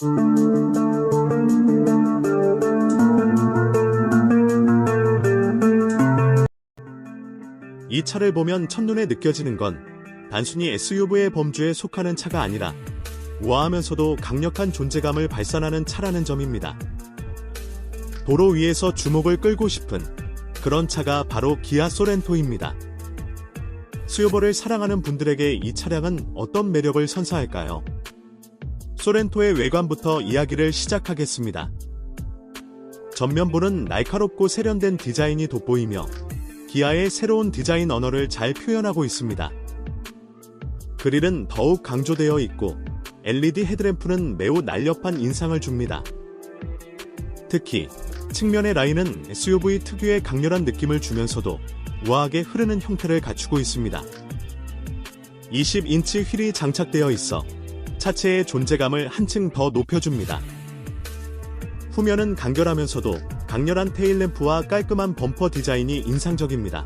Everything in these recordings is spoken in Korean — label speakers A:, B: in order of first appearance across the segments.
A: 이 차를 보면 첫눈에 느껴지는 건 단순히 SUV의 범주에 속하는 차가 아니라 우아하면서도 강력한 존재감을 발산하는 차라는 점입니다. 도로 위에서 주목을 끌고 싶은 그런 차가 바로 기아 소렌토입니다. 수요보를 사랑하는 분들에게 이 차량은 어떤 매력을 선사할까요? 소렌토의 외관부터 이야기를 시작하겠습니다. 전면부는 날카롭고 세련된 디자인이 돋보이며 기아의 새로운 디자인 언어를 잘 표현하고 있습니다. 그릴은 더욱 강조되어 있고 LED 헤드램프는 매우 날렵한 인상을 줍니다. 특히 측면의 라인은 SUV 특유의 강렬한 느낌을 주면서도 우아하게 흐르는 형태를 갖추고 있습니다. 20인치 휠이 장착되어 있어 차체의 존재감을 한층 더 높여줍니다. 후면은 간결하면서도 강렬한 테일램프와 깔끔한 범퍼 디자인이 인상적입니다.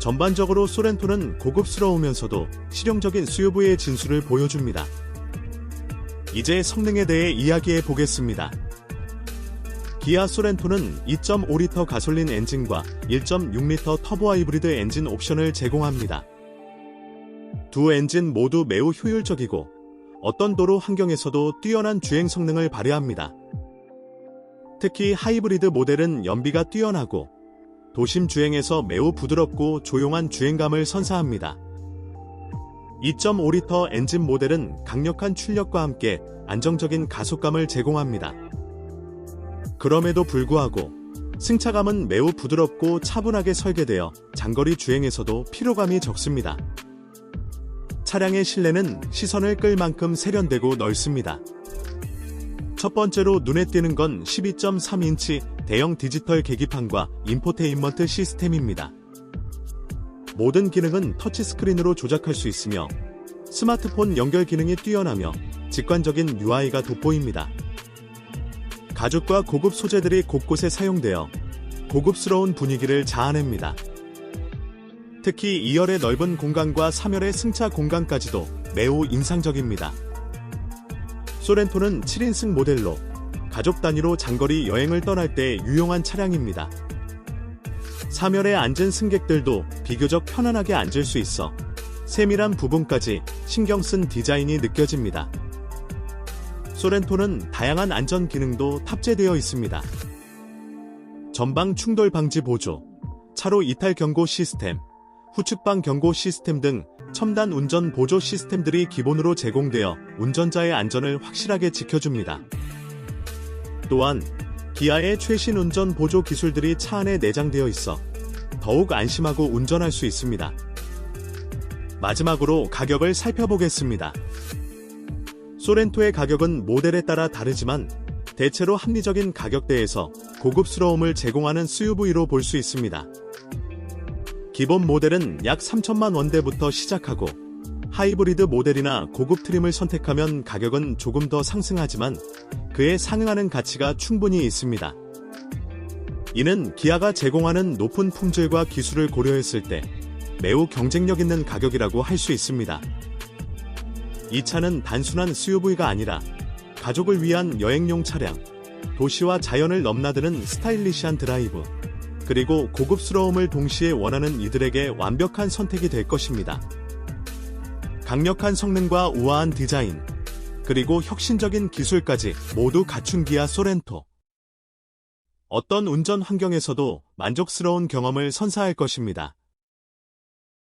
A: 전반적으로 소렌토는 고급스러우면서도 실용적인 SUV의 진수를 보여줍니다. 이제 성능에 대해 이야기해 보겠습니다. 기아 소렌토는 2.5리터 가솔린 엔진과 1.6리터 터보 하이브리드 엔진 옵션을 제공합니다. 두 엔진 모두 매우 효율적이고 어떤 도로 환경에서도 뛰어난 주행 성능을 발휘합니다. 특히 하이브리드 모델은 연비가 뛰어나고 도심 주행에서 매우 부드럽고 조용한 주행감을 선사합니다. 2.5리터 엔진 모델은 강력한 출력과 함께 안정적인 가속감을 제공합니다. 그럼에도 불구하고 승차감은 매우 부드럽고 차분하게 설계되어 장거리 주행에서도 피로감이 적습니다. 차량의 실내는 시선을 끌 만큼 세련되고 넓습니다. 첫 번째로 눈에 띄는 건 12.3인치 대형 디지털 계기판과 인포테인먼트 시스템입니다. 모든 기능은 터치스크린으로 조작할 수 있으며 스마트폰 연결 기능이 뛰어나며 직관적인 UI가 돋보입니다. 가죽과 고급 소재들이 곳곳에 사용되어 고급스러운 분위기를 자아냅니다. 특히 2열의 넓은 공간과 3열의 승차 공간까지도 매우 인상적입니다. 소렌토는 7인승 모델로 가족 단위로 장거리 여행을 떠날 때 유용한 차량입니다. 3열에 앉은 승객들도 비교적 편안하게 앉을 수 있어 세밀한 부분까지 신경 쓴 디자인이 느껴집니다. 소렌토는 다양한 안전 기능도 탑재되어 있습니다. 전방 충돌 방지 보조, 차로 이탈 경고 시스템, 후측방 경고 시스템 등 첨단 운전 보조 시스템들이 기본으로 제공되어 운전자의 안전을 확실하게 지켜줍니다. 또한 기아의 최신 운전 보조 기술들이 차 안에 내장되어 있어 더욱 안심하고 운전할 수 있습니다. 마지막으로 가격을 살펴보겠습니다. 소렌토의 가격은 모델에 따라 다르지만 대체로 합리적인 가격대에서 고급스러움을 제공하는 SUV로 볼 수 있습니다. 기본 모델은 약 3천만 원대부터 시작하고 하이브리드 모델이나 고급 트림을 선택하면 가격은 조금 더 상승하지만 그에 상응하는 가치가 충분히 있습니다. 이는 기아가 제공하는 높은 품질과 기술을 고려했을 때 매우 경쟁력 있는 가격이라고 할 수 있습니다. 이 차는 단순한 SUV가 아니라 가족을 위한 여행용 차량, 도시와 자연을 넘나드는 스타일리시한 드라이브, 그리고 고급스러움을 동시에 원하는 이들에게 완벽한 선택이 될 것입니다. 강력한 성능과 우아한 디자인, 그리고 혁신적인 기술까지 모두 갖춘 기아 소렌토. 어떤 운전 환경에서도 만족스러운 경험을 선사할 것입니다.